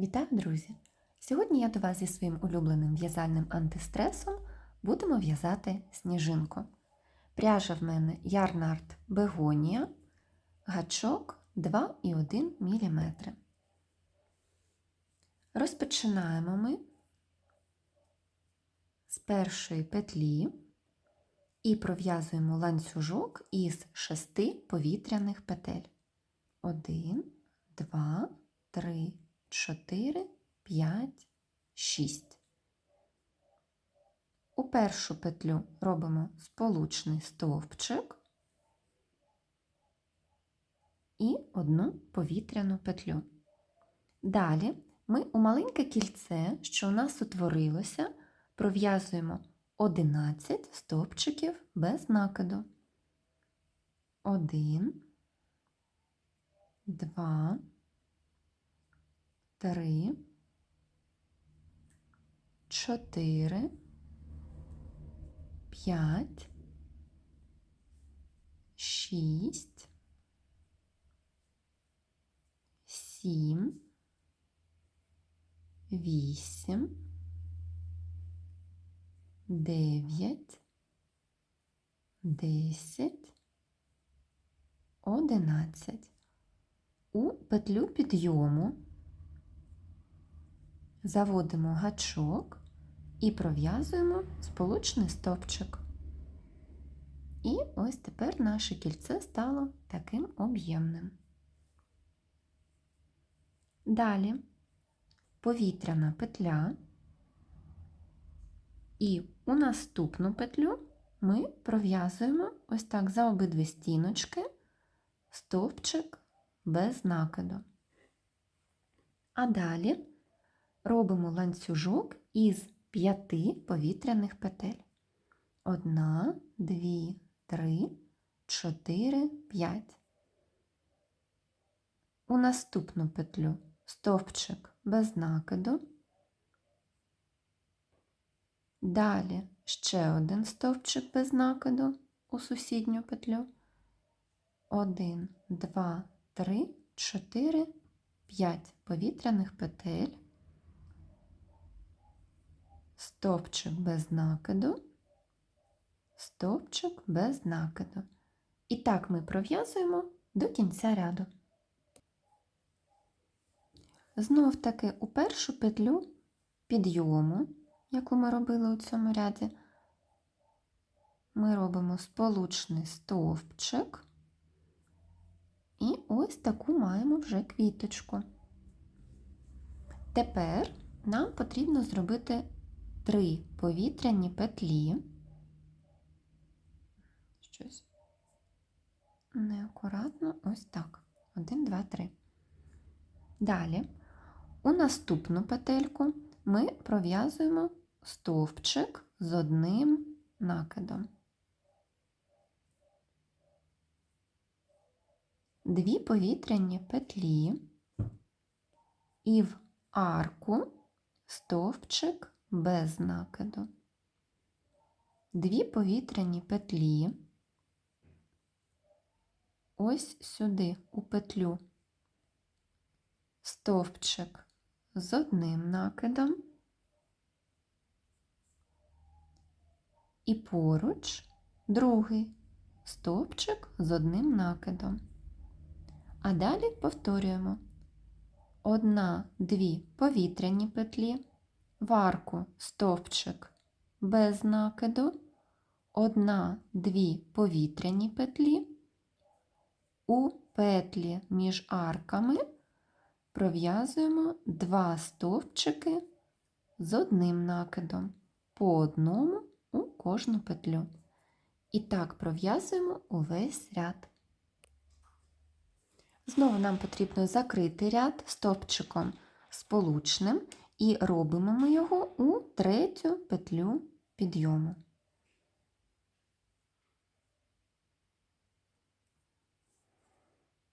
Вітаю, друзі! Сьогодні я до вас зі своїм улюбленим в'язальним антистресом будемо в'язати сніжинку. Пряжа в мене Ярнард Бегонія, гачок 2,1 мм. Розпочинаємо ми з першої петлі і пров'язуємо ланцюжок із шести повітряних петель. 1, 2, 3, 4, 5, 6. У першу петлю робимо сполучний стовпчик і одну повітряну петлю. Далі ми у маленьке кільце, що у нас утворилося, пров'язуємо 11 стовпчиків без накиду. 1, 2, три, чотири, п'ять, шість, сім, вісім, дев'ять, десять, одинадцять. У петлю підйому заводимо гачок і пров'язуємо сполучний стовпчик. І ось тепер наше кільце стало таким об'ємним. Далі повітряна петля, і у наступну петлю ми пров'язуємо ось так за обидві стіночки стовпчик без накиду. А далі робимо ланцюжок із п'яти повітряних петель. Одна, дві, три, чотири, п'ять. У наступну петлю стовпчик без накиду. Далі ще один стовпчик без накиду у сусідню петлю. Один, два, три, чотири, п'ять повітряних петель стовпчик без накиду, стовпчик без накиду. І так ми пров'язуємо до кінця ряду. Знов таки у першу петлю підйому, яку ми робили у цьому ряді, ми робимо сполучний стовпчик, і ось таку маємо вже квіточку. Тепер нам потрібно зробити три повітряні петлі. Щось неакуратно, ось так. Один, два, три. Далі у наступну петельку ми пров'язуємо стовпчик з одним накидом. Дві повітряні петлі і в арку стовпчик без накиду. Дві повітряні петлі. Ось сюди у петлю стовпчик з одним накидом і поруч другий стовпчик з одним накидом. А далі повторюємо одна, дві повітряні петлі в арку стовпчик без накиду, одна, дві повітряні петлі, у петлі між арками пров'язуємо два стовпчики з одним накидом, по одному у кожну петлю. І так пров'язуємо увесь ряд. Знову нам потрібно закрити ряд стовпчиком сполучним і робимо ми його у третю петлю підйому.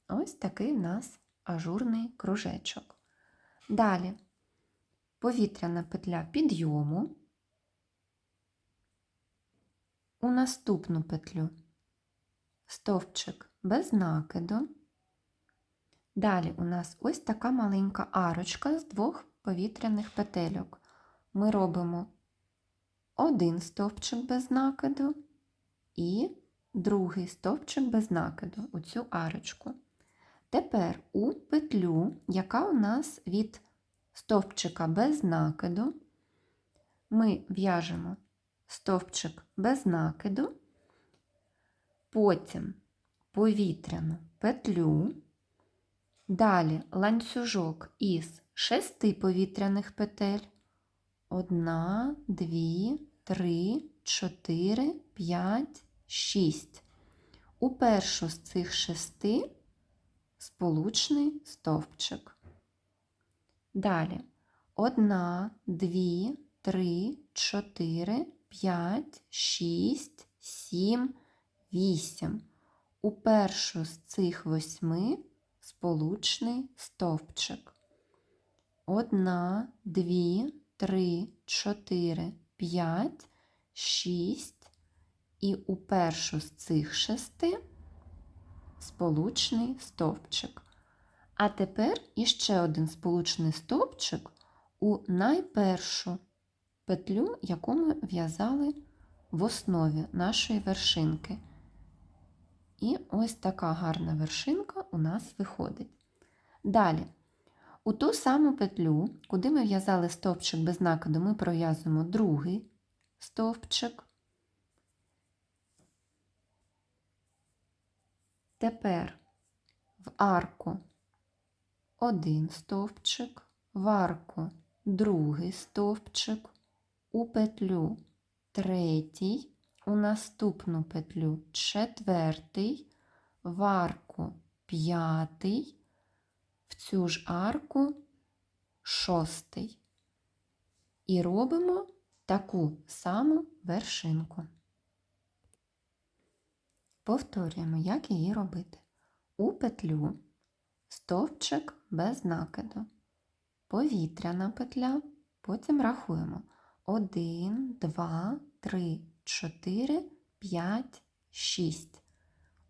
Ось такий в нас ажурний кружечок. Далі повітряна петля підйому, у наступну петлю стовпчик без накиду, Далі у нас ось така маленька арочка з двох повітряних петельок. Ми робимо один стовпчик без накиду і другий стовпчик без накиду у цю арочку. Тепер у петлю, яка у нас від стовпчика без накиду, ми в'яжемо стовпчик без накиду, потім повітряну петлю, далі ланцюжок із шести повітряних петель. Одна, дві, три, чотири, п'ять, шість. У першу з цих шести сполучний стовпчик. Далі одна, дві, три, чотири, п'ять, шість, сім, вісім. У першу з цих восьми сполучний стовпчик. Одна, дві, три, чотири, п'ять, шість. І у першу з цих шести сполучний стовпчик. А тепер іще один сполучний стовпчик у найпершу петлю, яку ми в'язали в основі нашої вершинки. І ось така гарна вершинка у нас виходить. Далі, у ту саму петлю, куди ми в'язали стовпчик без накиду, ми пров'язуємо другий стовпчик. Тепер в арку один стовпчик, в арку другий стовпчик, у петлю третій, у наступну петлю четвертий, в арку п'ятий, цю ж арку шостий. І робимо таку саму вершинку. Повторюємо, як її робити. У петлю стовпчик без накиду, повітряна петля, потім рахуємо 1, 2, 3, 4, 5, 6.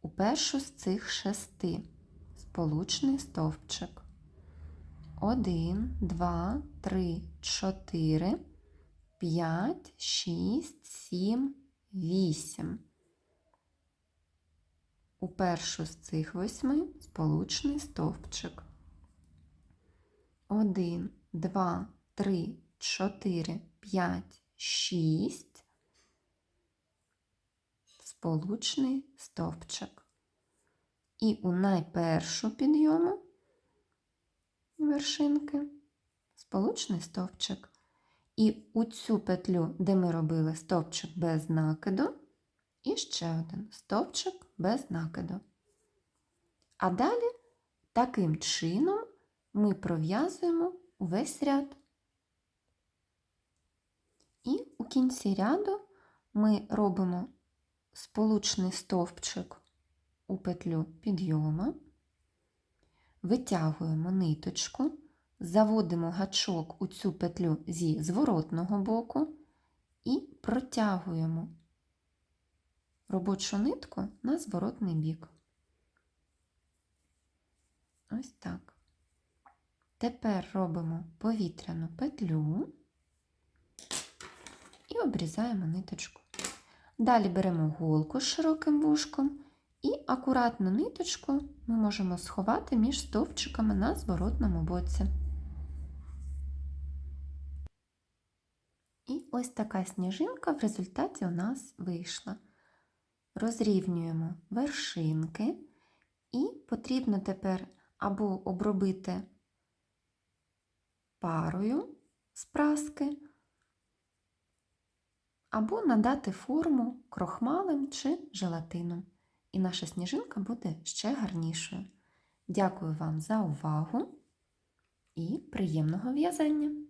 У першу з цих шести сполучний стовпчик. 1, 2, 3, 4, 5, 6, 7, 8. У першу з цих восьми сполучний стовпчик. 1, 2, 3, 4, 5, 6. Сполучний стовпчик. І у найпершу підйому вершинки сполучний стовпчик. І у цю петлю, де ми робили стовпчик без накиду, і ще один стовпчик без накиду. А далі таким чином ми пров'язуємо увесь ряд. І у кінці ряду ми робимо сполучний стовпчик у петлю підйома, витягуємо ниточку, заводимо гачок у цю петлю зі зворотного боку і протягуємо робочу нитку на зворотний бік. Ось так. Тепер робимо повітряну петлю і обрізаємо ниточку. Далі беремо голку з широким вушком і акуратну ниточку ми можемо сховати між стовпчиками на зворотному боці. І ось така сніжинка в результаті у нас вийшла. Розрівнюємо вершинки, і потрібно тепер або обробити парою з праски, або надати форму крохмалем чи желатином. І наша сніжинка буде ще гарнішою. Дякую вам за увагу і приємного в'язання!